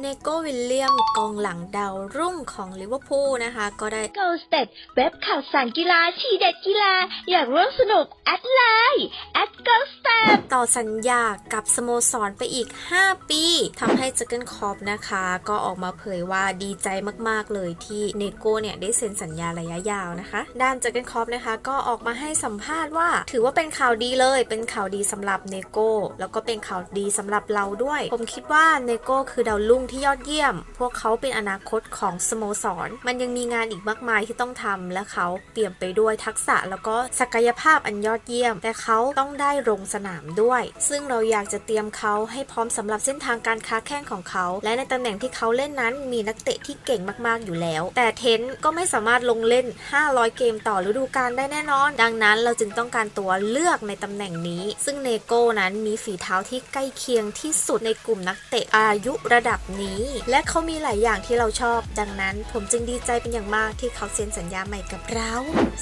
เนโกวิลเลียมกองหลังดาวรุ่งของลิเวอร์พูลนะคะ ก็ได้ Go State เว็บข่าวสารกีฬาทีเด็ดกีฬา อยากร่วมสนุก แอดไลน์ แอด Go State ต่อสัญญากับสโมสรไปอีก 5 ปีทำให้เจเกนคอปนะคะ ก็ออกมาเผยว่าดีใจมากๆเลยที่เนโกเนี่ย ได้เซ็นสัญญาระยะยาวนะคะ ด้านเจเกนคอปนะคะ ก็ออกมาให้สัมภาษณ์ว่า ถือว่าเป็นข่าวดีเลย เป็นข่าวดีสำหรับเนโกแล้วก็เป็นข่าวดีสำหรับเราด้วย ผมคิดว่าเนโกคือดาวรุ่งที่ยอดเยี่ยม พวกเขาเป็นอนาคตของสโมสร มันยังมีงานอีกมากมายที่ต้องทำและเขาเปี่ยนไปด้วยทักษะแล้วก็ศักยภาพอันยอดเยี่ยม แต่เขาต้องได้ลงสนามด้วย ซึ่งเราอยากจะเตรียมเขาให้พร้อมสำหรับเส้นทางการค้าแข่งของเขา และในตำแหน่งที่เขาเล่นนั้นมีนักเตะที่เก่งมากๆอยู่แล้ว แต่เทนต์ก็ไม่สามารถลงเล่น 500 เกมต่อฤดูกาลได้แน่นอน ดังนั้นเราจึงต้องการตัวเลือกในตำแหน่งนี้ ซึ่งเนโก้นั้นมีฝีเท้าที่ใกล้เคียงที่สุดในกลุ่มนักเตะอายุระดับดับนี้ และเขามีหลายอย่างที่เราชอบ ดังนั้นผมจึงดีใจเป็นอย่างมากที่เขาเซ็นสัญญาใหม่กับเรา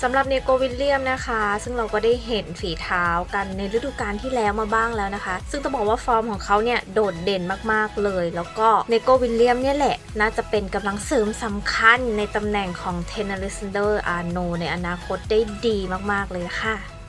สำหรับเนโกวิลเลียมนะคะ ซึ่งเราก็ได้เห็นฝีเท้ากันในฤดูกาลที่แล้วมาบ้างแล้วนะคะ ซึ่งต้องบอกว่าฟอร์มของเขาเนี่ยโดดเด่นมากๆเลย แล้วก็เนโกวิลเลียมเนี่ยแหละ น่าจะเป็นกำลังเสริมสำคัญในตำแหน่งของเทนนิสเดอร์อาโนในอนาคตได้ดีมากๆเลยค่ะ